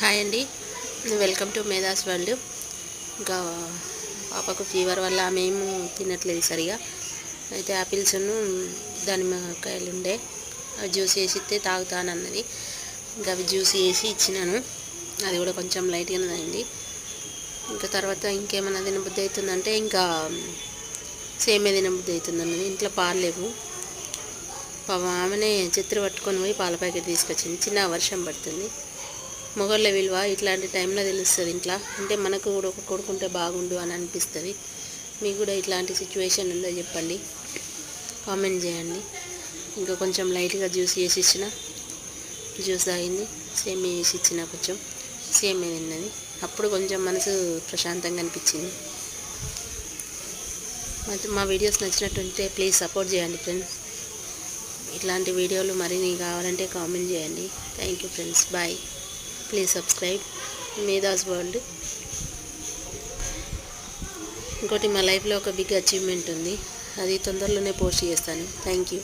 Hi అండి. Welcome to Medhas world ఇంకా పాపకు ఫీవర్ వల్ల మేము తినట్లేదు సరిగా. అయితే యాపిల్స్ను దానిమ్మకాయలు ఉండే. అవి జ్యూస్ వేసి ఇస్తే తాగుతానన్నది. ఇంకా అవి జ్యూస్ వేసి ఇచ్చినాను. అది కూడా కొంచెం లైట్గానే అయింది ఇంకా తర్వాత ఇంకేమైనా తినబుద్ధి అవుతుందంటే ఇంకా సేమే తినబుద్ధి అవుతుంది అన్నది ఇంట్లో పాలు లేవు. పాపం ఆమెనే చిత్ర పట్టుకొని పోయి పాల ప్యాకెట్ తీసుకొచ్చింది. చిన్న వర్షం పడుతుంది. మొగళ్ళ విలువ ఇట్లాంటి టైంలో తెలుస్తుంది ఇంట్లో. అంటే మనకు కూడా ఒక కొడుకుంటే బాగుండు అని అనిపిస్తుంది. మీకు కూడా ఇట్లాంటి సిచ్యువేషన్ ఉందో చెప్పండి. కామెంట్ చేయండి. ఇంకా కొంచెం లైట్గా జ్యూస్ వేసి ఇచ్చిన. జ్యూస్ తాగింది. సేమ్ వేసి ఇచ్చిన కొంచెం. సేమ్ తిన్నది అప్పుడు కొంచెం మనసు ప్రశాంతంగా అనిపించింది. మా- మా వీడియోస్ నచ్చినట్టుంటే ప్లీజ్ సపోర్ట్ చేయండి ఫ్రెండ్స్ ఇట్లాంటి వీడియోలు మరిన్ని కావాలంటే కామెంట్ చేయండి. Thank you friends bye please subscribe Medha's world ఇంకోటి మా లైఫ్లో ఒక బిగ్ అచీవ్మెంట్ ఉంది. అది తొందరలోనే పోస్ట్ చేస్తాను. Thank you